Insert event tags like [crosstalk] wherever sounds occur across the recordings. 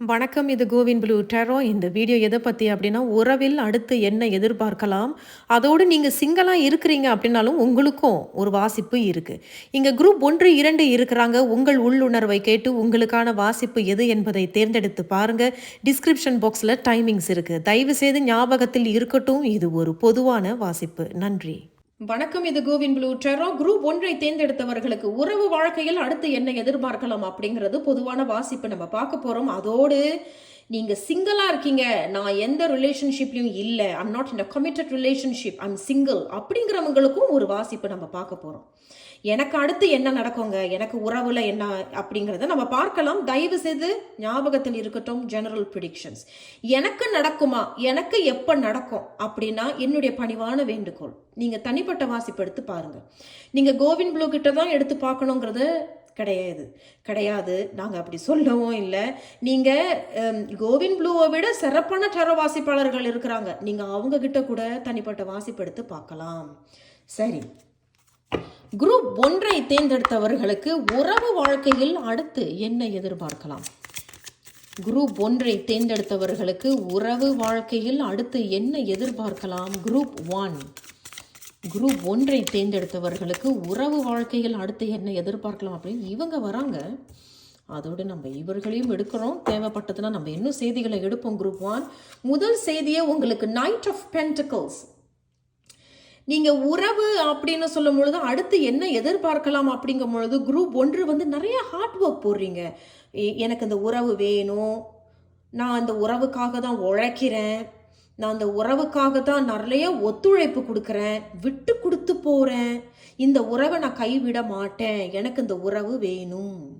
வணக்கம் இது கோவின் ப்ளூ டெரோ. இந்த வீடியோ எதை பற்றி அப்படின்னா உறவில் அடுத்து என்ன எதிர்பார்க்கலாம். அதோடு நீங்கள் சிங்கிளாக இருக்கிறீங்க அப்படின்னாலும் உங்களுக்கும் ஒரு வாசிப்பு இருக்குது இங்கே குரூப் ஒன்று இரண்டு இருக்கிறாங்க. உங்கள் உள்ளுணர்வை கேட்டு உங்களுக்கான வாசிப்பு எது என்பதை தேர்ந்தெடுத்து பாருங்கள் டிஸ்கிரிப்ஷன் பாக்ஸில் டைமிங்ஸ் இருக்குது தயவு செய்து ஞாபகத்தில் இருக்கட்டும். இது ஒரு பொதுவான வாசிப்பு. நன்றி. வணக்கம் இது கோவின் ப்ளூ டெரோ. குரூப் ஒன்றை தேர்ந்தெடுத்தவர்களுக்கு உறவு வாழ்க்கையில் அடுத்து என்ன எதிர்பார்க்கலாம் அப்படிங்கிறது பொதுவான வாசிப்பு நம்ம பார்க்க போகிறோம் அதோடு நீங்கள் சிங்கிளாக இருக்கீங்க. நான் எந்த ரிலேஷன்ஷிப்லையும் இல்லை. I'm not in a committed relationship I'm single அப்படிங்கிறவங்களுக்கும் ஒரு வாசிப்பு நம்ம பார்க்க போகிறோம் எனக்கு அடுத்து என்ன நடக்குங்க? எனக்கு உறவுல என்ன அப்படிங்கிறத நம்ம பார்க்கலாம். தயவு செய்து ஞாபகத்தில் இருக்கட்டும் ஜெனரல் ப்ரிடிக்ஷன்ஸ் எனக்கு நடக்குமா? எனக்கு எப்போ நடக்கும்? அப்படின்னா என்னுடைய பணிவான வேண்டுகோள். நீங்கள் தனிப்பட்ட வாசிப்பு எடுத்து பாருங்க. நீங்கள் கோவிந்த் ப்ளூ கிட்ட தான் எடுத்து பார்க்கணுங்கிறது கிடையாது. கிடையாது. நாங்கள் அப்படி சொல்லவும் இல்லை. நீங்கள் கோவிந்த் ப்ளூவை விட சிறப்பான டெரோ வாசிப்பாளர்கள் இருக்கிறாங்க. நீங்கள் அவங்க கிட்ட கூட தனிப்பட்ட வாசிப்பு எடுத்து பார்க்கலாம். சரி. குரூப் ஒன்றை தேர்ந்தெடுத்தவர்களுக்கு உறவு வாழ்க்கையில் அடுத்து என்ன எதிர்பார்க்கலாம்? குரூப் ஒன்றை தேர்ந்தெடுத்தவர்களுக்கு உறவு வாழ்க்கையில் அடுத்து என்ன எதிர்பார்க்கலாம்? Group one. குரூப் ஒன்றை தேர்ந்தெடுத்தவர்களுக்கு உறவு வாழ்க்கையில் அடுத்து என்ன எதிர்பார்க்கலாம் அப்படின்னு இவங்க வராங்க. அதோடு நம்ம இவர்களையும் எடுக்கிறோம். தேவைப்பட்டதுன்னா நம்ம இன்னும் செய்திகளை எடுப்போம் குரூப் ஒன். முதல் செய்தியே உங்களுக்கு நைட் ஆஃப் பென்டிகல்ஸ் நீங்கள் உறவு அப்படின்னு சொல்லும் பொழுது அடுத்து என்ன எதிர்பார்க்கலாம் அப்படிங்கும் பொழுது குரூப் ஒன்று வந்து நிறைய ஹார்ட் ஒர்க் போடுறீங்க. எ- எனக்கு இந்த உறவு வேணும். நான் அந்த உறவுக்காக தான் உழைக்கிறேன். நான் அந்த உறவுக்காக தான் நிறைய ஒத்துழைப்பு கொடுக்குறேன். விட்டு கொடுத்து போகிறேன் இந்த உறவை நான் கைவிட மாட்டேன். எனக்கு இந்த உறவு வேணும்.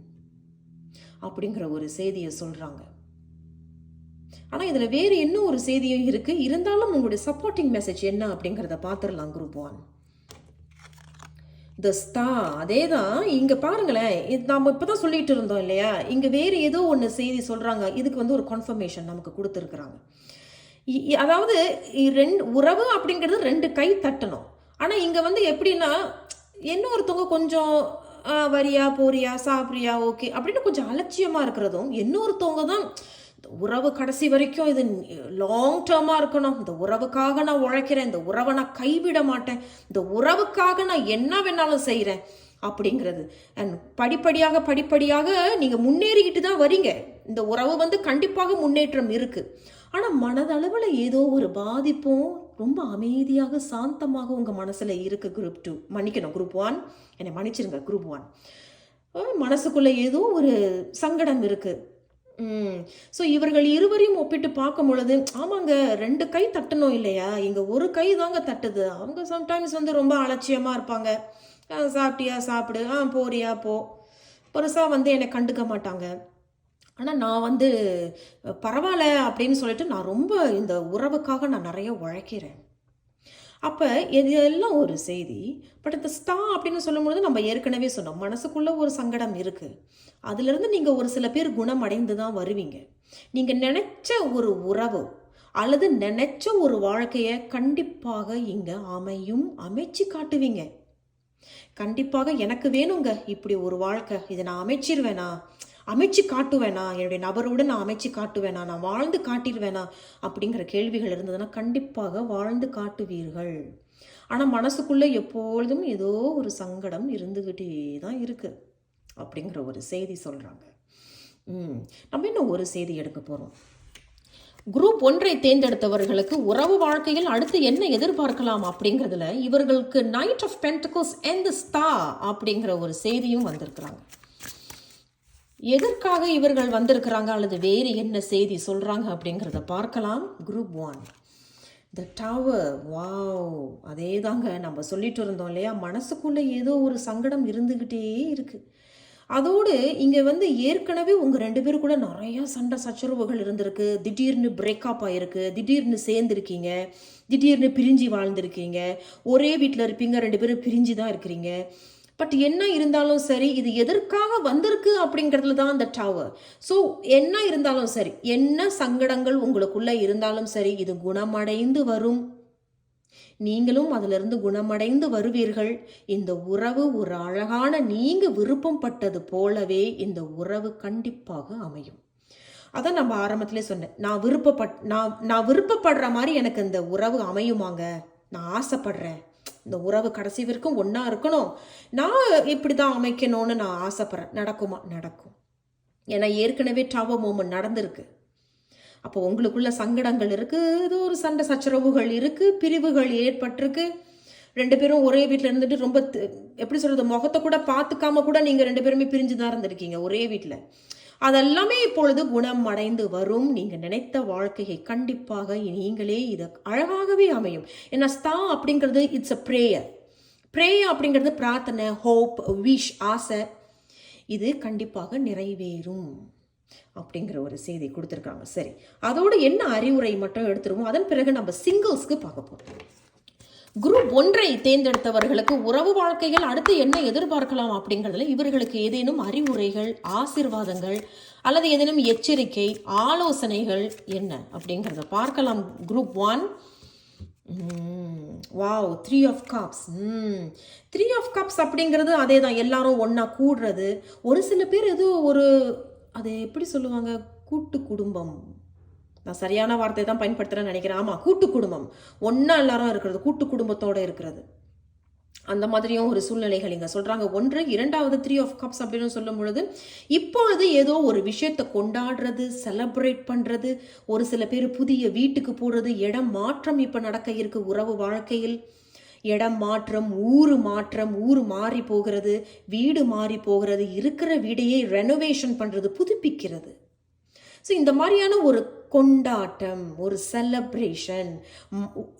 அப்படிங்கிற ஒரு செய்தியை சொல்கிறாங்க ஆனால் இதில் வேறு என்ன ஒரு செய்தியும் இருக்குது இருந்தாலும் உங்களுடைய சப்போர்ட்டிங் மெசேஜ் என்ன அப்படிங்கிறத பார்த்துடலாம் குரூப் ஒன் த ஸ்டா அதே தான் இங்கே பாருங்களேன். இது இப்போ தான் சொல்லிட்டு இருந்தோம் இல்லையா? இங்கே வேறு ஏதோ ஒன்று செய்தி சொல்கிறாங்க இதுக்கு வந்து ஒரு கன்ஃபர்மேஷன் நமக்கு கொடுத்துருக்குறாங்க. இ- அதாவது ரெண்டு உறவு அப்படிங்கிறது ரெண்டு கை தட்டணும். ஆனால் இங்கே வந்து எப்படின்னா இன்னொருத்தவங்க கொஞ்சம் வரியா போறியா சாப்பிட்றியா ஓகே அப்படின்னு கொஞ்சம் அலட்சியமாக இருக்கிறதும் இன்னொருத்தவங்க தான் இந்த உறவு கடைசி வரைக்கும் இது லாங் டேர்மாக இருக்கணும். இந்த உறவுக்காக நான் உழைக்கிறேன். இந்த உறவை நான் கைவிட மாட்டேன். இந்த உறவுக்காக நான் என்ன வேணாலும் செய்கிறேன் அப்படிங்கிறது. அண்ட் படிப்படியாக படிப்படியாக நீங்கள் முன்னேறிக்கிட்டு தான் வரீங்க. இந்த உறவு வந்து கண்டிப்பாக முன்னேற்றம் இருக்குது ஆனால் மனதளவில் ஏதோ ஒரு பாதிப்பும் ரொம்ப அமைதியாக சாந்தமாக உங்கள் மனசில் இருக்குது குரூப் டூ மன்னிக்கணும் குரூப் ஒன் என்னை மன்னிச்சிருங்க குரூப் ஒன் மனசுக்குள்ளே ஏதோ ஒரு சங்கடம் இருக்குது ஸோ இவர்கள் இருவரையும் ஒப்பிட்டு பார்க்கும் பொழுது ஆமாங்க ரெண்டு கை தட்டணும் இல்லையா? இங்கே ஒரு கை தாங்க தட்டுது. அவங்க சம்டைம்ஸ் வந்து ரொம்ப அலட்சியமாக இருப்பாங்க. சாப்பிட்டியா சாப்பிடு. ஆ போறியா போ. பெருசாக வந்து என்னை கண்டுக்க மாட்டாங்க. ஆனால் நான் வந்து பரவாயில்ல அப்படின்னு சொல்லிட்டு நான் ரொம்ப இந்த உறவுக்காக நான் நிறைய உழைக்கிறேன். அப்போ இது எல்லாம் ஒரு செய்தி. பட் இந்த ஸ்டா அப்படின்னு சொல்லும்பொழுது நம்ம ஏற்கனவே சொன்னோம். மனசுக்குள்ளே ஒரு சங்கடம் இருக்குது அதுலேருந்து நீங்கள் ஒரு சில பேர் குணமடைந்து தான் வருவீங்க. நீங்கள் நினச்ச ஒரு உறவு அல்லது நினச்ச ஒரு வாழ்க்கையை கண்டிப்பாக இங்கே அமையும் அமைச்சு காட்டுவீங்க. கண்டிப்பாக எனக்கு வேணுங்க. இப்படி ஒரு வாழ்க்கை. இதை நான் அமைச்சிருவேனா? அமைச்சு காட்டுவேனா? என்னுடைய நபரோடு நான் அமைச்சு காட்டுவேனா? நான் வாழ்ந்து காட்டிடுவேனா? அப்படிங்கிற கேள்விகள் இருந்ததுன்னா கண்டிப்பாக வாழ்ந்து காட்டுவீர்கள். ஆனால் மனசுக்குள்ளே எப்பொழுதும் ஏதோ ஒரு சங்கடம் இருந்துக்கிட்டே தான் இருக்கு. அப்படிங்கிற ஒரு செய்தி சொல்கிறாங்க ம். நம்ம இன்னும் ஒரு செய்தி எடுக்க போகிறோம் குரூப் ஒன்றை தேர்ந்தெடுத்தவர்களுக்கு உறவு வாழ்க்கையில் அடுத்து என்ன எதிர்பார்க்கலாம் அப்படிங்கிறதுல இவர்களுக்கு நைட் ஆஃப் பென்டகோஸ் அண்ட் ஸ்டா அப்படிங்கிற ஒரு செய்தியும் வந்திருக்கிறாங்க. எதற்காக இவர்கள் வந்திருக்கிறாங்க அல்லது வேறு என்ன செய்தி சொல்கிறாங்க அப்படிங்கிறத பார்க்கலாம். Group one the tower wow அதே தாங்க நம்ம சொல்லிட்டு இருந்தோம் இல்லையா? மனசுக்குள்ளே ஏதோ ஒரு சங்கடம் இருந்துக்கிட்டே இருக்குது அதோடு இங்கே வந்து ஏற்கனவே உங்கள் ரெண்டு பேரும் கூட நிறையா சண்டை சச்சரவுகள் இருந்திருக்கு. திடீர்னு பிரேக்கப் ஆகிருக்கு திடீர்னு சேர்ந்துருக்கீங்க. திடீர்னு பிரிஞ்சு வாழ்ந்திருக்கீங்க. ஒரே வீட்டில் இருப்பீங்க. ரெண்டு பேரும் பிரிஞ்சு தான் இருக்கிறீங்க. பட் என்ன இருந்தாலும் சரி இது எதற்காக வந்திருக்கு அப்படிங்கிறதுல தான் அந்த டவர் ஸோ என்ன இருந்தாலும் சரி என்ன சங்கடங்கள் உங்களுக்குள்ளே இருந்தாலும் சரி இது குணமடைந்து வரும். நீங்களும் அதிலிருந்து குணமடைந்து வருவீர்கள். இந்த உறவு ஒரு அழகான நீங்க விருப்பம் பட்டது போலவே இந்த உறவு கண்டிப்பாக அமையும். அதான் நம்ம ஆரம்பத்திலே சொன்னேன். நான் விருப்பப்பட் நான் நான் விருப்பப்படுற மாதிரி எனக்கு இந்த உறவு அமையுமாங்க? நான் ஆசைப்படுறேன். இந்த உறவு கடைசி வரைக்கும் ஒன்றா இருக்கணும். நான் இப்படி தான் அமைக்கணும்னு நான் ஆசைப்பட்றேன். நடக்குமா? நடக்கும். ஏன்னா ஏற்கனவே டவர் மோமன் நடந்திருக்கு. அப்போ உங்களுக்குள்ள சங்கடங்கள் இருக்குது ஏதோ ஒரு சண்டை சச்சரவுகள் இருக்குது பிரிவுகள் ஏற்பட்டிருக்கு. ரெண்டு பேரும் ஒரே வீட்டில் இருந்துட்டு ரொம்ப எப்படி சொல்கிறது முகத்தை கூட பார்த்துக்காம கூட நீங்கள் ரெண்டு பேருமே பிரிஞ்சு தான் இருந்திருக்கீங்க ஒரே வீட்டில் அதெல்லாமே இப்பொழுது குணம் அடைந்து வரும். நீங்கள் நினைத்த வாழ்க்கையை கண்டிப்பாக நீங்களே இது அழகாகவே அமையும். ஏன்னா ஸ்தா அப்படிங்கிறது இட்ஸ் அ ப்ரேயர் ப்ரேயர் அப்படிங்கிறது பிரார்த்தனை ஹோப் விஷ் ஆசை. இது கண்டிப்பாக நிறைவேறும் அப்படிங்கிற ஒரு செய்தி கொடுத்துருக்காங்க. சரி அதோட என்ன அறிவுரை மட்டும் எடுத்துருவோம் அதன் பிறகு நம்ம சிங்கிள்ஸ்க்கு பார்க்க போகிறோம் குரூப் ஒன்றை தேர்ந்தெடுத்தவர்களுக்கு உறவு வாழ்க்கைகள் அடுத்து என்ன எதிர்பார்க்கலாம் அப்படிங்கிறதுல இவர்களுக்கு ஏதேனும் அறிவுரைகள் ஆசீர்வாதங்கள் அல்லது ஏதேனும் எச்சரிக்கை ஆலோசனைகள் என்ன அப்படிங்கிறத பார்க்கலாம். Group one. Wow three of cups three of cups அப்படிங்கிறது அதே தான் எல்லாரும் ஒன்றா கூடுறது. ஒரு சில பேர் ஏதோ ஒரு அதை எப்படி சொல்லுவாங்க? கூட்டு குடும்பம். நான் சரியான வார்த்தை தான் பயன்படுத்துகிறேன்னு நினைக்கிறேன். ஆமாம் கூட்டு குடும்பம் ஒன்றா எல்லாரும் இருக்கிறது கூட்டு குடும்பத்தோடு இருக்கிறது. அந்த மாதிரியும் ஒரு சூழ்நிலைகள் இங்கே சொல்கிறாங்க ஒன்று இரண்டாவது த்ரீ ஆஃப் கப்ஸ் அப்படின்னு சொல்லும் பொழுது இப்பொழுது ஏதோ ஒரு விஷயத்தை கொண்டாடுறது செலப்ரேட் பண்ணுறது ஒரு சில பேர் புதிய வீட்டுக்கு போடுறது இடம் மாற்றம் இப்போ நடக்க இருக்கு உறவு வாழ்க்கையில். இடம் மாற்றம் ஊர் மாற்றம் ஊர் மாறி போகிறது வீடு மாறி போகிறது இருக்கிற வீடையே ரெனோவேஷன் பண்ணுறது புதுப்பிக்கிறது. ஸோ இந்த மாதிரியான ஒரு கொண்டாட்டம் ஒரு செலப்ரேஷன்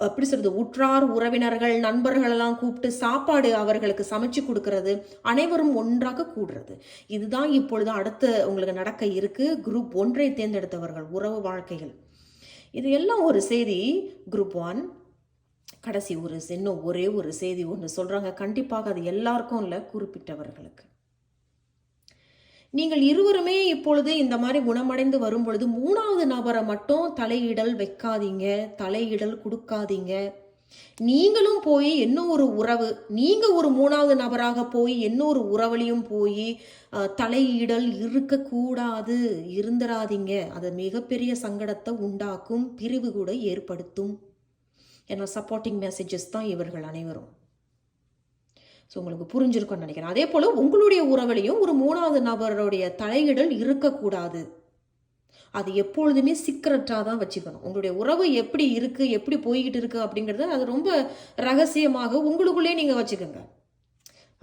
அப்படி சொல்றது உற்றார் உறவினர்கள் நண்பர்கள் எல்லாம் கூப்பிட்டு சாப்பாடு அவர்களுக்கு சமைச்சு கொடுக்கறது அனைவரும் ஒன்றாக கூடுறது. இதுதான் இப்பொழுது அடுத்து உங்களுக்கு நடக்க இருக்கு குரூப் ஒன்றை தேர்ந்தெடுத்தவர்கள் உறவு வாழ்க்கைகள். இது எல்லாம் ஒரு செய்தி குரூப் ஒன் கடைசி ஒரு இன்னும் ஒரே ஒரு செய்தி ஒன்று சொல்றாங்க. கண்டிப்பாக அது எல்லாருக்கும் இல்லை குறிப்பிட்டவர்களுக்கு. நீங்கள் இருவருமே இப்பொழுது இந்த மாதிரி குணமடைந்து வரும் பொழுது மூணாவது நபரை மட்டும் தலையிடல் வைக்காதீங்க தலையிடல் கொடுக்காதீங்க. நீங்களும் போய் இன்னொரு உறவு நீங்க ஒரு மூணாவது நபராக போய் இன்னொரு உறவுலையும் போய் தலையிடல் இருக்கக்கூடாது இருந்துடாதீங்க அது மிகப்பெரிய சங்கடத்தை உண்டாக்கும் பிரிவு கூட ஏற்படுத்தும். ஏன்னா சப்போர்ட்டிங் மெசேஜஸ் தான் இவர்கள் அனைவரும். ஸோ உங்களுக்கு புரிஞ்சிருக்கும்னு நினைக்கிறேன். அதே போல் உங்களுடைய உறவுலையும் ஒரு மூணாவது நபருடைய தலையிடல் இருக்கக்கூடாது. அது எப்பொழுதுமே சீக்கிரட்டாக தான் வச்சுக்கணும். உங்களுடைய உறவு எப்படி இருக்குது எப்படி போய்கிட்டு இருக்குது அப்படிங்கிறது அது ரொம்ப ரகசியமாக உங்களுக்குள்ளே நீங்கள் வச்சுக்கோங்க.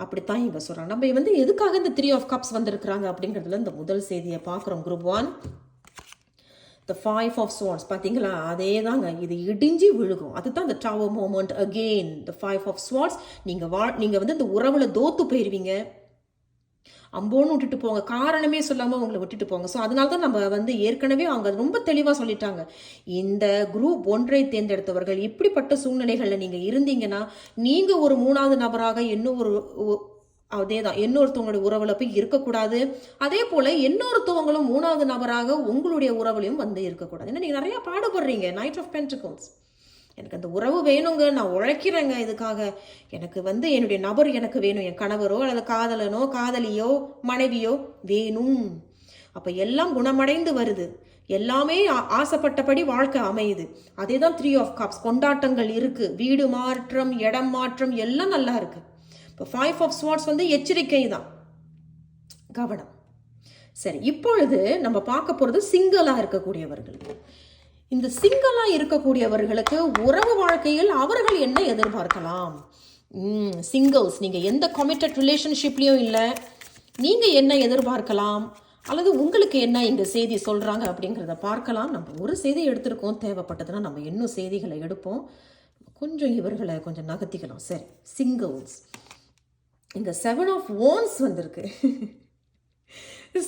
அப்படித்தான் இங்கே சொல்கிறாங்க நம்ம வந்து எதுக்காக இந்த த்ரீ ஆஃப் கப்ஸ் வந்திருக்கிறாங்க அப்படிங்கிறதுல இந்த முதல் செய்தியை பார்க்குறோம். Group one the five of swords பார்த்தீங்களா அதே தாங்க இது இடிஞ்சு விழுகும். அதுதான் இந்த tower moment again the five of swords நீங்கள் வா நீங்கள் வந்து இந்த உறவில் தோத்து போயிடுவீங்க அம்போன்னு விட்டுட்டு போங்க. காரணமே சொல்லாமல் உங்களை விட்டுட்டு போங்க. ஸோ அதனால தான் நம்ம வந்து ஏற்கனவே அவங்க ரொம்ப தெளிவாக சொல்லிட்டாங்க. இந்த குரூப் ஒன்றை தேர்ந்தெடுத்தவர்கள் இப்படிப்பட்ட சூழ்நிலைகளில் நீங்கள் இருந்தீங்கன்னா நீங்கள் ஒரு மூணாவது நபராக இன்னும் ஒரு அதே தான் இன்னொருத்தவங்களுடைய உறவில் போய் இருக்கக்கூடாது. அதே போல் இன்னொருத்தவங்களும் மூணாவது நபராக உங்களுடைய உறவுலையும் வந்து இருக்கக்கூடாது. ஏன்னா நீங்கள் நிறையா பாடுபடுறீங்க நைட் ஆஃப் பென்டிகல்ஸ் எனக்கு அந்த உறவு வேணுங்க நான் உழைக்கிறேங்க இதுக்காக. எனக்கு வந்து என்னுடைய நபர் எனக்கு வேணும் என் கணவரோ அல்லது காதலனோ காதலியோ மனைவியோ வேணும். அப்போ எல்லாம் குணமடைந்து வருது. எல்லாமே ஆ- ஆசைப்பட்டபடி வாழ்க்கை அமையுது. அதே தான் த்ரீ ஆஃப் காப்ஸ் கொண்டாட்டங்கள் இருக்கு. வீடு மாற்றம் இடம் மாற்றம் எல்லாம் நல்லா இருக்குது இப்போ ஃபைவ் ஆஃப் ஸ்வாட்ஸ் வந்து எச்சரிக்கை தான். கவனம். சரி இப்பொழுது நம்ம பார்க்க போகிறது சிங்கிளாக இருக்கக்கூடியவர்கள். இந்த சிங்கிளாக இருக்கக்கூடியவர்களுக்கு உறவு வாழ்க்கையில் அவர்கள் என்ன எதிர்பார்க்கலாம்? சிங்கிள்ஸ் நீங்கள் எந்த கமிட்டட் ரிலேஷன்ஷிப்லேயும் இல்லை. நீங்கள் என்ன எதிர்பார்க்கலாம்? அல்லது உங்களுக்கு என்ன இந்த செய்தி சொல்கிறாங்க அப்படிங்கிறத பார்க்கலாம். நம்ம ஒரு செய்தி எடுத்திருக்கோம் தேவைப்பட்டதுன்னா நம்ம இன்னும் செய்திகளை எடுப்போம். கொஞ்சம் இவர்களை கொஞ்சம் நகர்த்திக்கலாம். சரி சிங்கிள்ஸ் இங்கே செவன் ஆஃப் ஓன்ஸ் வந்திருக்கு.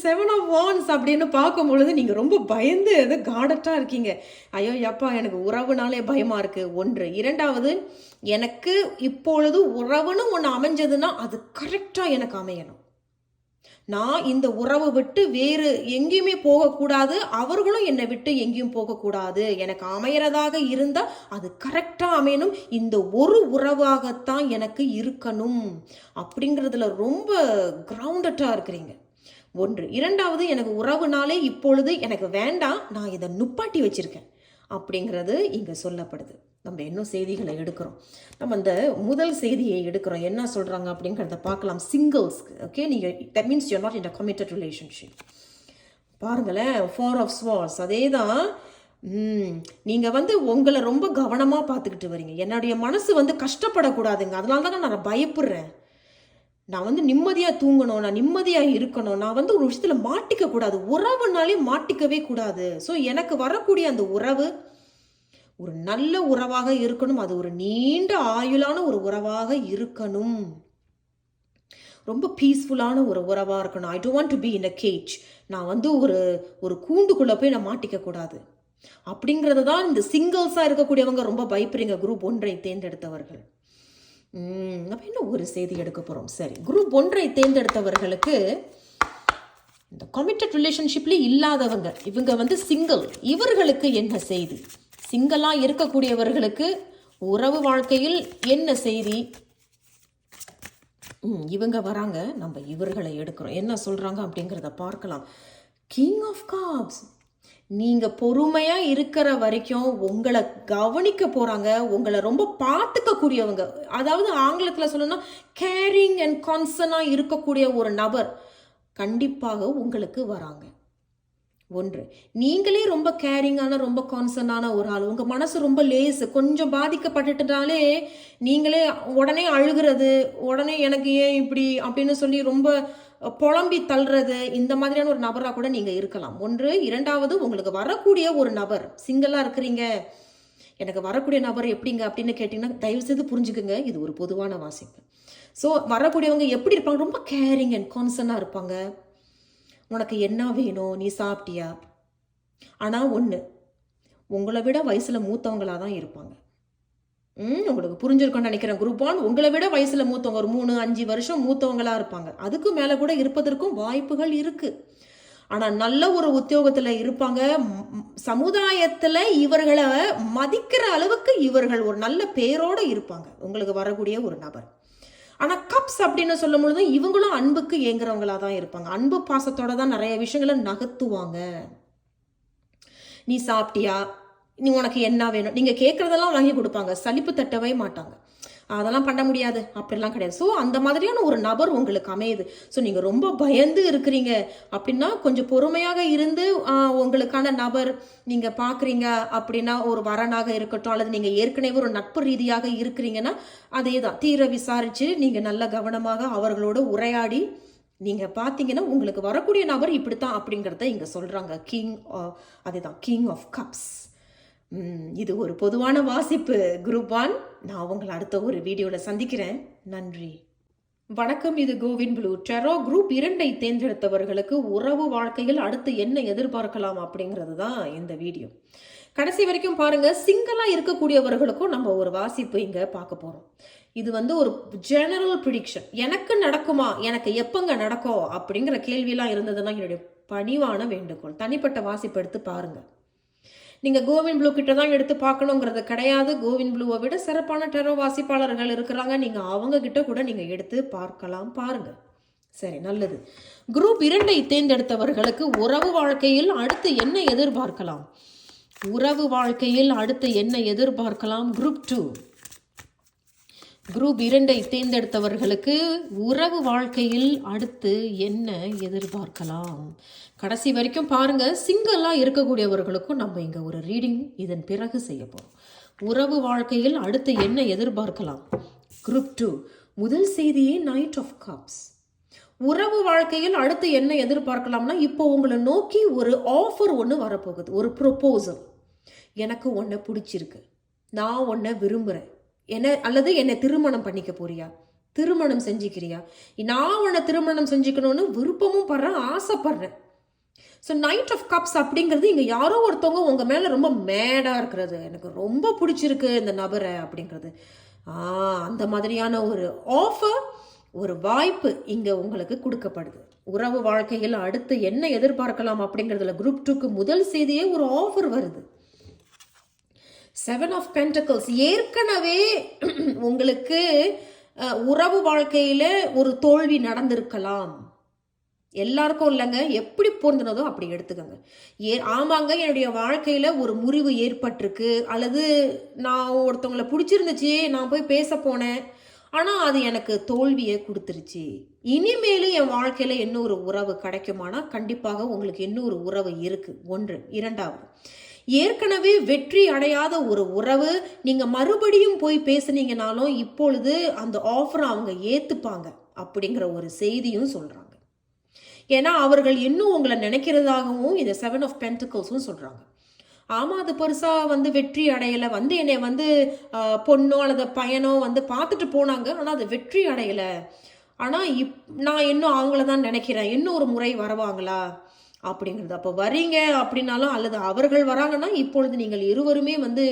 செவன் ஆஃப் வான்ஸ் அப்படின்னு பார்க்கும் பொழுது நீங்கள் ரொம்ப பயந்து எது காடட்டாக இருக்கீங்க. ஐயோ எப்பா எனக்கு உறவுனாலே பயமாக இருக்குது ஒன்று. இரண்டாவது எனக்கு இப்பொழுது உறவுன்னு ஒன்று அமைஞ்சதுன்னா அது கரெக்டாக எனக்கு அமையணும். நான் இந்த உறவை விட்டு வேறு எங்கேயுமே போகக்கூடாது அவர்களும் என்னை விட்டு எங்கேயும் போகக்கூடாது. எனக்கு அமையறதாக இருந்தால் அது கரெக்டாக அமையணும். இந்த ஒரு உறவாகத்தான் எனக்கு இருக்கணும். அப்படிங்கிறதுல ரொம்ப கிரவுண்டட்டாக இருக்கிறீங்க. ஒன்று. இரண்டாவது எனக்கு உறவுனாலே இப்பொழுது எனக்கு வேண்டாம் நான் இதை நுப்பாட்டி வச்சிருக்கேன். அப்படிங்கிறது இங்கே சொல்லப்படுது. நம்ம இன்னும் செய்திகளை எடுக்கிறோம்? நம்ம அந்த முதல் செய்தியை எடுக்கிறோம். என்ன சொல்கிறாங்க அப்படிங்கிறத பார்க்கலாம். சிங்கிள்ஸ்க்கு ஓகே நீங்கள் that means you not in a committed relationship பாருங்களேன் ஃபோர் ஆஃப் ஸ்வார்ஸ் அதே தான் நீங்கள் வந்து உங்களை ரொம்ப கவனமாக பார்த்துக்கிட்டு வரீங்க. என்னுடைய மனசு வந்து கஷ்டப்படக்கூடாதுங்க. அதனால தான் நான் பயப்படுறேன். நான் வந்து நிம்மதியாக தூங்கணும். நான் நிம்மதியாக இருக்கணும். நான் வந்து ஒரு விஷயத்தில் மாட்டிக்க கூடாது உறவுனாலே மாட்டிக்கவே கூடாது. ஸோ எனக்கு வரக்கூடிய அந்த உறவு ஒரு நல்ல உறவாக இருக்கணும். அது ஒரு நீண்ட ஆயுளான ஒரு உறவாக இருக்கணும். ரொம்ப பீஸ்ஃபுல்லான ஒரு உறவாக இருக்கணும். I don't to be in a cage நான் வந்து ஒரு ஒரு கூண்டுக்குள்ளே போய் நான் மாட்டிக்க கூடாது. அப்படிங்கிறது தான் இந்த சிங்கிள்ஸாக இருக்கக்கூடியவங்க ரொம்ப பயப்படுறீங்க. குரூப் ஒன்றை தேர்ந்தெடுத்தவர்கள். அப்போ என்ன ஒரு செய்தி எடுக்க போகிறோம் சரி குரூப் ஒன்றை தேர்ந்தெடுத்தவர்களுக்கு இந்த கமிட்டட் ரிலேஷன்ஷிப்லேயே இல்லாதவங்க இவங்க வந்து சிங்கிள் இவர்களுக்கு என்ன செய்தி? சிங்கிளாக இருக்கக்கூடியவர்களுக்கு உறவு வாழ்க்கையில் என்ன செய்தி? இவங்க வராங்க. நம்ம இவர்களை எடுக்கிறோம். என்ன சொல்றாங்க அப்படிங்கிறத பார்க்கலாம். கிங் ஆஃப் காப்ஸ் நீங்க பொறுமையா இருக்கிற வரைக்கும் உங்களை கவனிக்க போறாங்க. உங்களை ரொம்ப பார்த்துக்க கூடியவங்க அதாவது ஆங்கிலத்தில் சொல்லணும்னா கேரிங் அண்ட் கான்சனா இருக்கக்கூடிய ஒரு நபர் கண்டிப்பாக உங்களுக்கு வராங்க. ஒன்று. நீங்களே ரொம்ப கேரிங்கான ரொம்ப கான்சர்னான ஒரு ஆள். உங்கள் மனசு ரொம்ப லேசு. கொஞ்சம் பாதிக்கப்பட்டுட்டாலே நீங்களே உடனே அழுகிறது உடனே எனக்கு ஏன் இப்படி அப்படின்னு சொல்லி ரொம்ப புலம்பி தள்ளுறது இந்த மாதிரியான ஒரு நபராக கூட நீங்கள் இருக்கலாம். ஒன்று. இரண்டாவது உங்களுக்கு வரக்கூடிய ஒரு நபர் சிங்கிளாக இருக்கிறீங்க. எனக்கு வரக்கூடிய நபர் எப்படிங்க அப்படின்னு கேட்டிங்கன்னா தயவு செய்து புரிஞ்சுக்குங்க. இது ஒரு பொதுவான வாசிப்பு. ஸோ வரக்கூடியவங்க எப்படி இருப்பாங்க? ரொம்ப கேரிங் அண்ட் கான்சர்னாக இருப்பாங்க. உனக்கு என்ன வேணும்? நீ சாப்பிட்டியா? ஆனால் ஒன்று உங்களை விட வயசில் மூத்தவங்களாக தான் இருப்பாங்க. ம் உங்களுக்கு புரிஞ்சிருக்கோன்னு நினைக்கிறேன் குரூப் ஒன் உங்களை விட வயசில் மூத்தவங்க ஒரு மூணு அஞ்சு வருஷம் மூத்தவங்களாக இருப்பாங்க. அதுக்கு மேலே கூட இருப்பதற்கும் வாய்ப்புகள் இருக்குது ஆனால் நல்ல ஒரு உத்தியோகத்தில் இருப்பாங்க. சமுதாயத்தில் இவர்களை மதிக்கிற அளவுக்கு இவர்கள் ஒரு நல்ல பேரோடு இருப்பாங்க. உங்களுக்கு வரக்கூடிய ஒரு நபர். ஆனால் கப்ஸ் அப்படின்னு சொல்லும் பொழுது இவங்களும் அன்புக்கு ஏங்குறவங்களாக தான் இருப்பாங்க. அன்பு பாசத்தோட தான் நிறைய விஷயங்களை நகர்த்துவாங்க. நீ சாப்பிட்டியா? நீ உனக்கு என்ன வேணும்? நீங்கள் கேட்குறதெல்லாம் வாங்கி கொடுப்பாங்க. சலிப்பு தட்டவே மாட்டாங்க. அதெல்லாம் பண்ண முடியாது. அப்படிலாம் கிடையாது. ஸோ அந்த மாதிரியான ஒரு நபர் உங்களுக்கு அமையுது. ஸோ நீங்கள் ரொம்ப பயந்து இருக்கிறீங்க அப்படின்னா கொஞ்சம் பொறுமையாக இருந்து உங்களுக்கான நபர் நீங்கள் பார்க்குறீங்க அப்படின்னா ஒரு வரனாக இருக்கட்டும் அல்லது நீங்கள் ஏற்கனவே ஒரு நட்பு ரீதியாக இருக்கிறீங்கன்னா அதே தான் தீர விசாரித்து நீங்கள் நல்ல கவனமாக அவர்களோட உரையாடி நீங்கள் பார்த்தீங்கன்னா உங்களுக்கு வரக்கூடிய நபர் இப்படித்தான் அப்படிங்கிறத இங்கே சொல்கிறாங்க கிங் அதுதான். கிங் ஆஃப் கப்ஸ் இது ஒரு பொதுவான வாசிப்பு குரூப் ஒன் நான் உங்களை அடுத்த ஒரு வீடியோவில் சந்திக்கிறேன். நன்றி. வணக்கம் இது கோவின் ப்ளூ. டெரோ குரூப் இரண்டை தேர்ந்தெடுத்தவர்களுக்கு உறவு வாழ்க்கையில் அடுத்து என்ன எதிர்பார்க்கலாம் அப்படிங்கிறது தான் இந்த வீடியோ. கடைசி வரைக்கும் பாருங்க சிங்கிளாக இருக்கக்கூடியவர்களுக்கும் நம்ம ஒரு வாசிப்பு இங்கே பார்க்க போகிறோம் இது வந்து ஒரு ஜெனரல் ப்ரிடிக்ஷன் எனக்கு நடக்குமா? எனக்கு எப்பங்க நடக்கும்? அப்படிங்கிற கேள்வியெல்லாம் இருந்ததுன்னா என்னுடைய பணிவான வேண்டுகோள். தனிப்பட்ட வாசிப்பு எடுத்து பாருங்கள் நீங்கள் கோவின் ப்ளூ கிட்ட தான் எடுத்து பார்க்கணுங்கிறது கிடையாது. கோவின் ப்ளூவை விட சிறப்பான டெரோ வாசிப்பாளர்கள் இருக்கிறாங்க. நீங்கள் அவங்க கிட்ட கூட நீங்கள் எடுத்து பார்க்கலாம் பாருங்க. சரி நல்லது. குரூப் இரண்டை தேர்ந்தெடுத்தவர்களுக்கு உறவு வாழ்க்கையில் அடுத்து என்ன எதிர்பார்க்கலாம்? உறவு வாழ்க்கையில் அடுத்து என்ன எதிர்பார்க்கலாம்? Group two. குரூப் இரண்டை தேர்ந்தெடுத்தவர்களுக்கு உறவு வாழ்க்கையில் அடுத்து என்ன எதிர்பார்க்கலாம்? கடைசி வரைக்கும் பாருங்க சிங்கிளா இருக்கக்கூடியவர்களுக்கும் நம்ம இங்க ஒரு ரீடிங் இதன் பிறகு செய்ய போறோம். உறவு வாழ்க்கையில் அடுத்து என்ன எதிர்பார்க்கலாம்? குரூப் டூ முதல் செய்தியே நைட் ஆஃப் காப்ஸ் உறவு வாழ்க்கையில் அடுத்து என்ன எதிர்பார்க்கலாம்னா இப்போ உங்களை நோக்கி ஒரு ஆஃபர் ஒன்று வரப்போகுது ஒரு ப்ரொப்போசல் எனக்கு ஒன்றை பிடிச்சிருக்கு. நான் ஒன்றை விரும்புகிறேன் என்ன அல்லது என்னை திருமணம் பண்ணிக்க போறியா? திருமணம் செஞ்சுக்கிறியா? நான் உன்னை திருமணம் செஞ்சுக்கணும்னு விருப்பமும் படுறேன் ஆசைப்படுறேன். ஸோ நைட் ஆஃப் கப்ஸ் அப்படிங்கிறது இங்கே யாரோ ஒருத்தவங்க உங்கள் மேலே ரொம்ப மேடாக இருக்கிறது. எனக்கு ரொம்ப பிடிச்சிருக்கு இந்த நபரை அப்படிங்கிறது. ஆ அந்த மாதிரியான ஒரு ஆஃபர் ஒரு வாய்ப்பு இங்கே உங்களுக்கு கொடுக்கப்படுது. உறவு வாழ்க்கையில் அடுத்து என்ன எதிர்பார்க்கலாம் அப்படிங்கிறதுல குரூப் டூக்கு முதல் செய்தியே ஒரு ஆஃபர் வருது. செவன் ஆஃப் பென்டக்கல்ஸ் ஏற்கனவே உங்களுக்கு உறவு வாழ்க்கையில் ஒரு தோல்வி நடந்திருக்கலாம். எல்லாருக்கும் இல்லைங்க. எப்படி பொருந்தினதோ அப்படி எடுத்துக்கோங்க. ஏ ஆமாங்க என்னுடைய வாழ்க்கையில் ஒரு முறிவு ஏற்பட்டிருக்கு. அல்லது நான் ஒருத்தவங்களை பிடிச்சிருந்துச்சு நான் போய் பேச போனேன். ஆனால் அது எனக்கு தோல்வியை கொடுத்துருச்சு. இனிமேலும் என் வாழ்க்கையில் இன்னொரு உறவு கிடைக்குமானா கண்டிப்பாக உங்களுக்கு இன்னொரு உறவு இருக்குது ஒன்று. இரண்டாவது ஏற்கனவே வெற்றி அடையாத ஒரு உறவு. நீங்கள் மறுபடியும் போய் பேசுனீங்கனாலும் இப்பொழுது அந்த ஆஃபரை அவங்க ஏற்றுப்பாங்க அப்படிங்கிற ஒரு செய்தியும் சொல்கிறாங்க ஏன்னா அவர்கள் இன்னும் உங்களை நினைக்கிறதாகவும் இந்த செவன் ஆஃப் பென்டிகல்ஸும் சொல்கிறாங்க ஆமாம் அது பெருசாக வந்து வெற்றி அடையலை. வந்து என்னை வந்து பொண்ணோ அல்லது பையனோ வந்து பார்த்துட்டு போனாங்க. ஆனால் அது வெற்றி அடையலை. ஆனால் இப் நான் இன்னும் அவங்கள தான் நினைக்கிறேன். இன்னும் ஒரு முறை வருவாங்களா? அப்படிங்கிறது. அப்போ வரீங்க அப்படின்னாலும் அல்லது அவர்கள் வராங்கன்னா இப்பொழுது நீங்கள் இருவருமே வந்து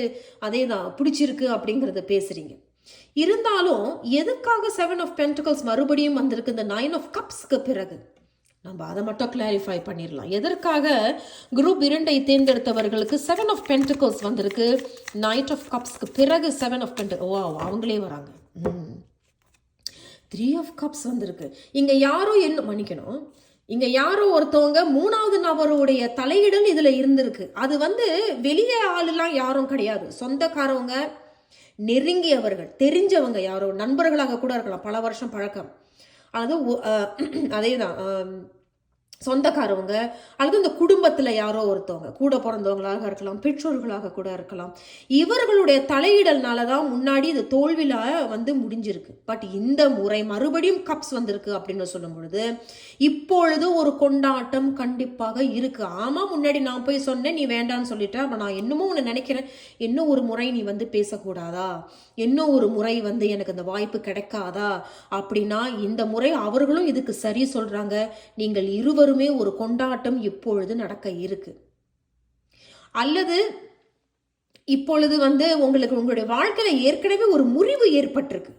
அதே தான் பிடிச்சிருக்கு அப்படிங்கிறத பேசுறீங்க. இருந்தாலும் எதுக்காக செவன் ஆஃப் பென்டிகல்ஸ் மறுபடியும் வந்திருக்கு? இந்த நைன் ஆஃப் கப்ஸ்க்கு பிறகு. நம்ம அதை மட்டும் கிளாரிஃபை பண்ணிடலாம். எதற்காக குரூப் இரண்டை தேர்ந்தெடுத்தவர்களுக்கு செவன் ஆஃப் பென்டிகல்ஸ் வந்திருக்கு? நைட் ஆஃப் கப்ஸ்க்கு பிறகு செவன் ஆஃப் பென்ட் ஓ அவங்களே வராங்க. த்ரீ ஆஃப் கப்ஸ் வந்திருக்கு. இங்கே யாரோ என்ன மன்னிக்கணும். இங்க யாரோ ஒருத்தவங்க மூணாவது நபருடைய தலையிடல் இதுல இருந்திருக்கு. அது வந்து வெளியே ஆளுலாம் யாரும் கிடையாது. சொந்தக்காரவங்க நெருங்கியவர்கள் தெரிஞ்சவங்க யாரோ நண்பர்களாக கூட இருக்கலாம். பல வருஷம் பழக்கம். அது [clears throat] அதே தான் சொந்தக்காரவங்க அல்லது இந்த குடும்பத்தில் யாரோ ஒருத்தவங்க கூட பிறந்தவங்களாக இருக்கலாம் பெற்றோர்களாக கூட இருக்கலாம் இவர்களுடைய தலையிடல்னால தான் முன்னாடி இது தோல்வியில் வந்து முடிஞ்சிருக்கு. பட் இந்த முறை மறுபடியும் கப்ஸ் வந்திருக்கு அப்படின்னு சொல்லும் பொழுது இப்பொழுது ஒரு கொண்டாட்டம் கண்டிப்பாக இருக்குது ஆமாம் முன்னாடி நான் போய் சொன்னேன் நீ வேண்டான்னு சொல்லிட்டேன் அப்போ நான் என்னமோ ஒன்று நினைக்கிறேன். இன்னும் ஒரு முறை நீ வந்து பேசக்கூடாதா? இன்னும் ஒரு முறை வந்து எனக்கு அந்த வாய்ப்பு கிடைக்காதா? அப்படின்னா இந்த முறை அவர்களும் இதுக்கு சரி சொல்கிறாங்க நீங்கள் இருவருமே ஒரு கொண்டாட்டம் இப்பொழுது நடக்க இருக்கு. அல்லது இப்பொழுது வந்து உங்களுக்கு உங்களுடைய வாழ்க்கையில ஏற்கனவே ஒரு முறிவு ஏற்பட்டிருக்கு.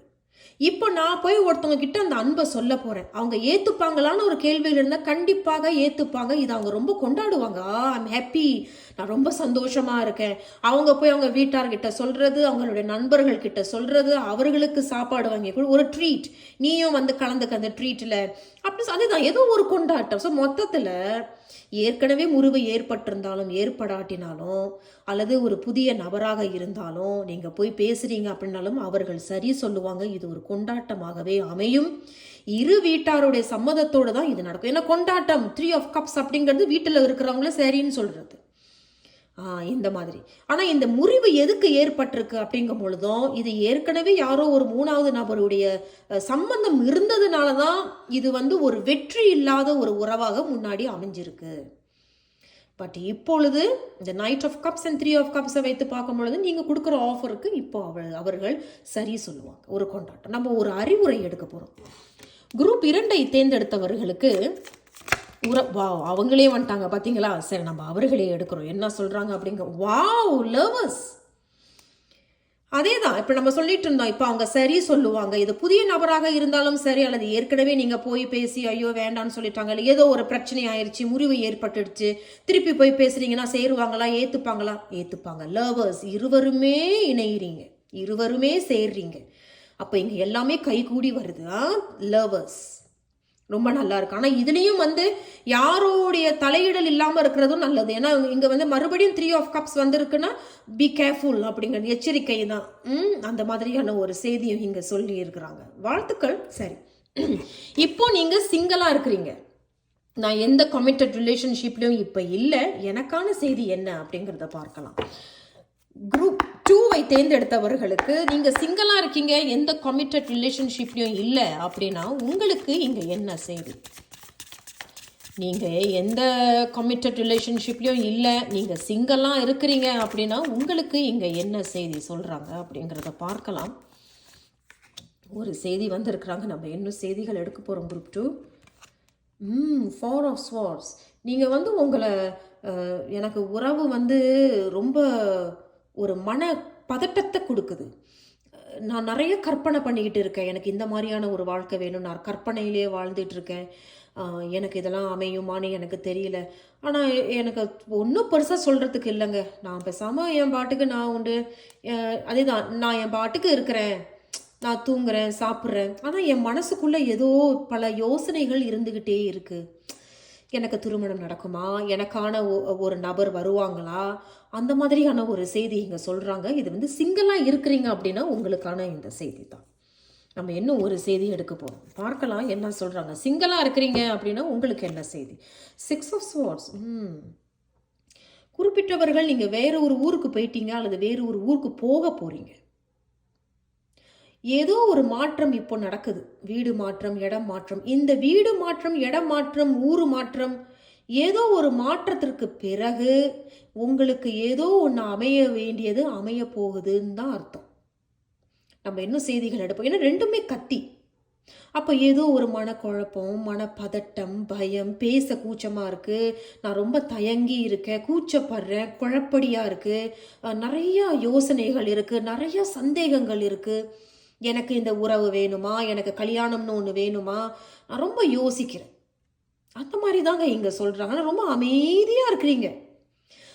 இப்போ நான் போய் ஒருத்தவங்க கிட்ட அந்த அன்பை சொல்ல போறேன். அவங்க ஏத்துப்பாங்களான்னு ஒரு கேள்வியில் இருந்தால் கண்டிப்பாக ஏத்துப்பாங்க. இதை அவங்க ரொம்ப கொண்டாடுவாங்க. ஆ ஐம் ஹாப்பி நான் ரொம்ப சந்தோஷமா இருக்கேன். அவங்க போய் அவங்க வீட்டார்கிட்ட சொல்றது அவங்களுடைய நண்பர்கள் கிட்ட சொல்றது அவர்களுக்கு சாப்பாடு வாங்கி ஒரு ட்ரீட் நீயும் வந்து கலந்துக்க அந்த ட்ரீட்டில் அப்படி அதுதான் ஏதோ ஒரு கொண்டாட்டம். ஸோ மொத்தத்தில் ஏற்கனவே முறிவு ஏற்பட்டிருந்தாலும் ஏற்படாட்டினாலும் அல்லது ஒரு புதிய நபராக இருந்தாலும் நீங்கள் போய் பேசுறீங்க அப்படின்னாலும் அவர்கள் சரி சொல்லுவாங்க. இது ஒரு கொண்டாட்டமாகவே அமையும். இரு வீட்டாருடைய சம்மதத்தோடு தான் இது நடக்கும். ஏன்னா கொண்டாட்டம் த்ரீ ஆஃப் கப்ஸ் அப்படிங்கிறது வீட்டில் இருக்கிறவங்கள சரின்னு சொல்கிறது இந்த மாதிரி. ஆனால் இந்த முறிவு எதுக்கு ஏற்பட்டிருக்கு அப்படிங்கும் பொழுதும் இது ஏற்கனவே யாரோ ஒரு மூணாவது நபருடைய சம்பந்தம் இருந்ததுனால தான் இது வந்து ஒரு வெற்றி இல்லாத ஒரு உறவாக முன்னாடி அமைஞ்சிருக்கு. பட் இப்பொழுது இந்த knight of cups and three of கப்ஸை வைத்து பார்க்கும் பொழுது நீங்கள் கொடுக்குற ஆஃபருக்கு இப்போ அவள் அவர்கள் சரி சொல்லுவாங்க. ஒரு கொண்டாட்டம். நம்ம ஒரு அறிவுரை எடுக்க போகிறோம் குரூப் இரண்டை தேர்ந்தெடுத்தவர்களுக்கு உற வாவ் அவங்களே வந்துட்டாங்க. பார்த்தீங்களா சரி நம்ம அவர்களே எடுக்கிறோம். என்ன சொல்கிறாங்க அப்படிங்க வாவ் லவர்ஸ் அதே தான் இப்போ நம்ம சொல்லிட்டு இருந்தோம். இப்போ அவங்க சரி சொல்லுவாங்க. இது புதிய நபராக இருந்தாலும் சரி அல்லது ஏற்கனவே நீங்கள் போய் பேசி ஐயோ வேண்டாம்னு சொல்லிட்டாங்க இல்லை ஏதோ ஒரு பிரச்சனை ஆயிடுச்சு முறிவு ஏற்பட்டுடுச்சு திருப்பி போய் பேசுறீங்கன்னா சேருவாங்களா ஏற்றுப்பாங்களா ஏற்றுப்பாங்க லவர்ஸ் இருவருமே இணையிறீங்க. இருவருமே சேர்றீங்க. அப்போ இங்கே எல்லாமே கைகூடி வருது ஆ? லவர்ஸ் ரொம்ப நல்லா இருக்கு ஆனால் இதுலேயும் வந்து யாரோடைய தலையிடல் இல்லாமல் இருக்கிறதும் நல்லது. ஏன்னா இங்கே வந்து மறுபடியும் த்ரீ ஆஃப் கப்ஸ் வந்திருக்குன்னா பி கேர்ஃபுல் அப்படிங்கிற எச்சரிக்கை தான். ம், அந்த மாதிரியான ஒரு செய்தியும் இங்கே சொல்லி இருக்கிறாங்க வாழ்த்துக்கள். சரி. இப்போ நீங்கள் சிங்கிளாக இருக்கிறீங்க. நான் எந்த கமிட்டட் ரிலேஷன்ஷிப்லையும் இப்போ இல்லை. எனக்கான செய்தி என்ன அப்படிங்கிறத பார்க்கலாம். குரூப் டூவை தேர்ந்தெடுத்தவர்களுக்கு நீங்கள் சிங்கிளாக இருக்கீங்க எந்த கமிட்டட் ரிலேஷன்ஷிப்லையும் இல்லை அப்படின்னா உங்களுக்கு இங்கே என்ன செய்தி நீங்கள் எந்த கமிட்டட் ரிலேஷன்ஷிப்லையும் இல்லை நீங்கள் சிங்கிளாக இருக்கிறீங்க அப்படின்னா உங்களுக்கு இங்கே என்ன செய்தி சொல்கிறாங்க அப்படிங்கிறத பார்க்கலாம். ஒரு செய்தி வந்திருக்கிறாங்க. நம்ம இன்னும் செய்திகள் எடுக்க போகிறோம் group two um four of swords நீங்கள் வந்து உங்களை எனக்கு உறவு வந்து ரொம்ப ஒரு மன பதட்டத்தை கொடுக்குது. நான் நிறைய கற்பனை பண்ணிக்கிட்டு இருக்கேன். எனக்கு இந்த மாதிரியான ஒரு வாழ்க்கை வேணும். நான் கற்பனையிலே வாழ்ந்துட்டு இருக்கேன். எனக்கு இதெல்லாம் அமையுமான்னு எனக்கு தெரியல. ஆனால் எனக்கு ஒன்றும் பெருசாக சொல்கிறதுக்கு இல்லைங்க. நான் பேசாமல் என் பாட்டுக்கு நான் உண்டு. அதேதான். நான் என் பாட்டுக்கு இருக்கிறேன். நான் தூங்குறேன் சாப்பிட்றேன். ஆனால் என் மனசுக்குள்ளே ஏதோ பல யோசனைகள் இருந்துக்கிட்டே இருக்குது எனக்கு திருமணம் நடக்குமா? எனக்கான ஒ- ஒரு நபர் வருவாங்களா? அந்த மாதிரியான ஒரு செய்தி இங்கே சொல்கிறாங்க இது வந்து சிங்கிளாக இருக்கிறீங்க அப்படின்னா உங்களுக்கான இந்த செய்தி தான் நம்ம இன்னும் ஒரு செய்தி எடுக்க போகிறோம் பார்க்கலாம் என்ன சொல்கிறாங்க சிங்கிளாக இருக்கிறீங்க அப்படின்னா உங்களுக்கு என்ன செய்தி? சிக்ஸ் ஆஃப் ஸ்வார்ட்ஸ் ம். குறிப்பிட்டவர்கள் நீங்கள் வேறு ஒரு ஊருக்கு போயிட்டீங்க அல்லது வேறு ஒரு ஊருக்கு போக போகிறீங்க ஏதோ ஒரு மாற்றம் இப்போ நடக்குது. வீடு மாற்றம் இடம் மாற்றம். இந்த வீடு மாற்றம் இடம் மாற்றம் ஊர் மாற்றம் ஏதோ ஒரு மாற்றத்திற்கு பிறகு உங்களுக்கு ஏதோ ஒன்று அமைய வேண்டியது அமைய போகுதுன்னு தான் அர்த்தம். நம்ம இன்னும் செய்திகள் எடுப்போம்? ஏன்னா ரெண்டுமே கத்தி. அப்போ ஏதோ ஒரு மனக்குழப்பம் மனப்பதட்டம் பயம் பேச கூச்சமாக இருக்குது நான் ரொம்ப தயங்கி இருக்கேன் கூச்சப்படுறேன் குழப்படியாக இருக்குது நிறையா யோசனைகள் இருக்குது நிறையா சந்தேகங்கள் இருக்குது எனக்கு இந்த உறவு வேணுமா? எனக்கு கல்யாணம்னு ஒன்று வேணுமா? நான் ரொம்ப யோசிக்கிறேன். அந்த மாதிரி தாங்க இங்கே சொல்கிறாங்க ஆனால் ரொம்ப அமைதியாக இருக்கிறீங்க.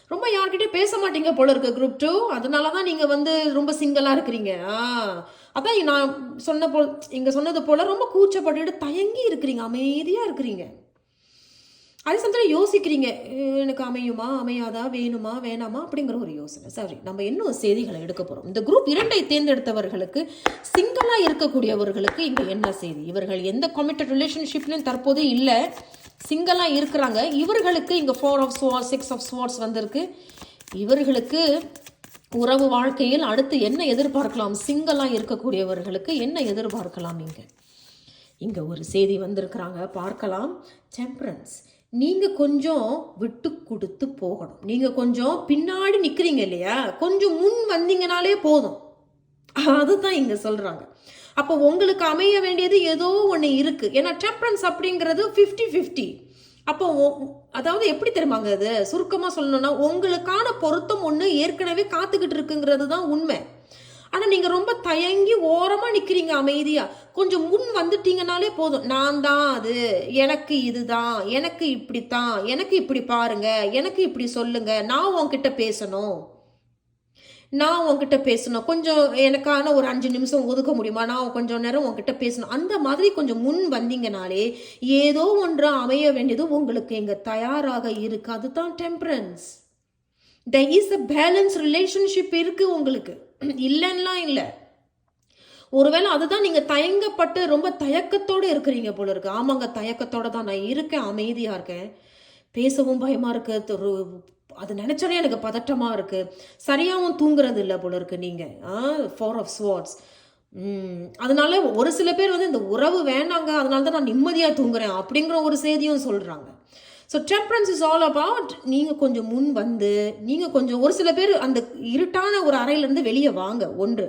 ரொம்ப யார்கிட்டயும் பேச மாட்டீங்க போல இருக்கு குரூப் டூ அதனால தான் நீங்கள் வந்து ரொம்ப சிங்கிளாக இருக்கிறீங்க. ஆ அதான் நான் சொன்ன போல் இங்கே சொன்னது போல் ரொம்ப கூச்சப்பட்டுட்டு தயங்கி இருக்கிறீங்க. அமைதியாக இருக்கிறீங்க. அதே சமயத்தில் யோசிக்கிறீங்க எனக்கு அமையுமா? அமையாதா? வேணுமா? வேணாமா? அப்படிங்கிற ஒரு யோசனை. சரி நம்ம இன்னும் செய்திகளை எடுக்க போகிறோம் இந்த குரூப் இரண்டை தேர்ந்தெடுத்தவர்களுக்கு சிங்கிளாக இருக்கக்கூடியவர்களுக்கு இங்கே என்ன செய்தி? இவர்கள் எந்த கமிட்டட் ரிலேஷன்ஷிப்லையும் தற்போது இல்லை. சிங்கிளாக இருக்கிறாங்க. இவர்களுக்கு இங்கே four of swords six of swords வந்திருக்கு. இவர்களுக்கு உறவு வாழ்க்கையில் அடுத்து என்ன எதிர்பார்க்கலாம்? சிங்கிளாக இருக்கக்கூடியவர்களுக்கு என்ன எதிர்பார்க்கலாம் இங்கே? இங்கே ஒரு செய்தி வந்திருக்கிறாங்க. பார்க்கலாம். டெம்பரன்ஸ் நீங்கள் கொஞ்சம் விட்டு கொடுத்து போகணும். நீங்கள் கொஞ்சம் பின்னாடி நிற்கிறீங்க இல்லையா? கொஞ்சம் முன் வந்தீங்கனாலே போதும். அதுதான் இங்கே சொல்கிறாங்க அப்போ உங்களுக்கு அமைய வேண்டியது ஏதோ ஒன்று இருக்குது ஏன்னா டெம்பரன்ஸ் அப்படிங்கிறது ஃபிஃப்டி ஃபிஃப்டி அப்போ அதாவது எப்படி தெரியுமாங்க அது? சுருக்கமாக சொல்லணும்னா உங்களுக்கான பொருத்தம் ஒன்று ஏற்கனவே காத்துக்கிட்டு இருக்குங்கிறது தான் உண்மை. ஆனால் நீங்கள் ரொம்ப தயங்கி ஓரமாக நிற்கிறீங்க அமைதியாக கொஞ்சம் முன் வந்துட்டீங்கனாலே போதும். நான் தான் அது. எனக்கு இதுதான். எனக்கு இப்படித்தான். எனக்கு இப்படி பாருங்க. எனக்கு இப்படி சொல்லுங்க. நான் உன்கிட்ட பேசணும். நான் உன்கிட்ட பேசணும். கொஞ்சம் எனக்கான ஒரு அஞ்சு நிமிஷம் ஒதுக்க முடியுமா? நான் கொஞ்சம் நேரம் உங்ககிட்ட பேசணும். அந்த மாதிரி கொஞ்சம் முன் வந்தீங்கனாலே ஏதோ ஒன்று அமைய வேண்டியது உங்களுக்கு இங்கே தயாராக இருக்கு. அதுதான் temperance the is a balance relationship இருக்கு உங்களுக்கு. [clears throat] இல்லைன்னா இல்லை. ஒருவேளை அதுதான் நீங்கள் தயங்கப்பட்டு ரொம்ப தயக்கத்தோடு இருக்கிறீங்க போல இருக்கு. ஆமாங்க தயக்கத்தோடு தான் நான் இருக்கேன் அமைதியாக இருக்கேன். பேசவும் பயமாக இருக்கு ஒரு அது நினைச்சாலே எனக்கு பதட்டமாக இருக்குது சரியாகவும் தூங்குறது இல்லை போல இருக்கு ஆ ஃபோர் ஆஃப் ஸ்வார்ட்ஸ் அதனால ஒரு சில பேர் வந்து இந்த உறவு வேண்டாங்க அதனால தான் நான் நிம்மதியாக தூங்குறேன் அப்படிங்கிற ஒரு செய்தியும் சொல்கிறாங்க so temperance is all about நீங்கள் கொஞ்சம் முன் வந்து நீங்கள் கொஞ்சம் ஒரு சில பேர் அந்த இருட்டான ஒரு அறையிலேருந்து வெளியே வாங்க ஒன்று.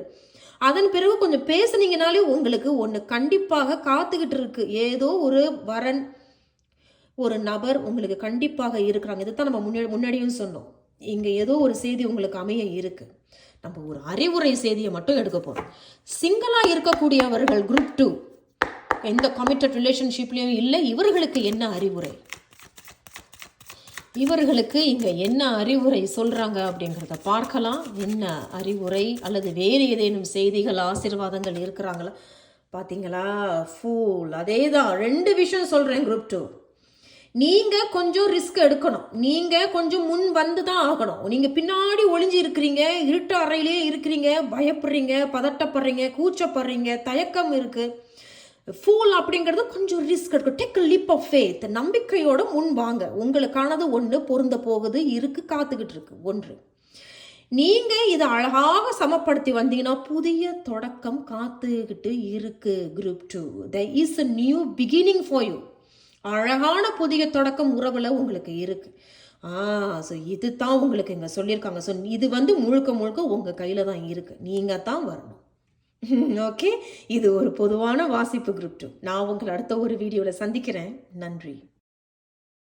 அதன் பிறகு கொஞ்சம் பேசுனீங்கனாலே உங்களுக்கு ஒன்று கண்டிப்பாக காத்துக்கிட்டு இருக்கு. ஏதோ ஒரு வரன் ஒரு நபர் உங்களுக்கு கண்டிப்பாக இருக்கிறாங்க. இதை தான் நம்ம முன்னாடி முன்னாடியும் சொன்னோம். இங்கே ஏதோ ஒரு செய்தி உங்களுக்கு அமைய இருக்கு. நம்ம ஒரு அறிவுரை செய்தியை மட்டும் எடுக்க போகிறோம் சிங்கிளாக இருக்கக்கூடியவர்கள் குரூப் டூ எந்த கமிட்டட் ரிலேஷன்ஷிப்லேயும் இல்லை இவர்களுக்கு என்ன அறிவுரை? இவர்களுக்கு இங்கே என்ன அறிவுரை சொல்கிறாங்க அப்படிங்கிறத பார்க்கலாம். என்ன அறிவுரை அல்லது வேறு ஏதேனும் செய்திகள் ஆசீர்வாதங்கள் இருக்கிறாங்களா? பார்த்தீங்களா ஃபூல் அதே தான் ரெண்டு விஷயம் சொல்கிறேன் குரூப் டூ நீங்கள் கொஞ்சம் ரிஸ்க் எடுக்கணும். நீங்கள் கொஞ்சம் முன் வந்து தான் ஆகணும். நீங்கள் பின்னாடி ஒளிஞ்சு இருக்கிறீங்க இருட்டு அறையிலே இருக்கிறீங்க பயப்படுறீங்க பதட்டப்படுறீங்க கூச்சப்படுறீங்க தயக்கம் இருக்குது ஃபூல் அப்படிங்கிறது கொஞ்சம் ரிஸ்க் எடுக்கும். டேக் லிப் ஆஃப் ஃபேத் நம்பிக்கையோட முன் வாங்க. உங்களுக்கானது ஒன்று பொருந்த போகுது இருக்கு காத்துக்கிட்டு இருக்கு. ஒன்று. நீங்க இதை அழகாக சமப்படுத்தி வந்தீங்கன்னா புதிய தொடக்கம் காத்துக்கிட்டு இருக்கு group two the is a new beginning for you அழகான புதிய தொடக்கம் உறவுல உங்களுக்கு இருக்கு. ஆ ஸோ இது தான் உங்களுக்கு இங்கே சொல்லியிருக்காங்க. ஸோ இது வந்து முழுக்க முழுக்க உங்கள் கையில் தான் இருக்குது நீங்கள் தான் வரணும். [laughs] ஓகே இது ஒரு பொதுவான வாசிப்பு குரூப் டூ நான் உங்களை அடுத்த ஒரு வீடியோவில் சந்திக்கிறேன். நன்றி.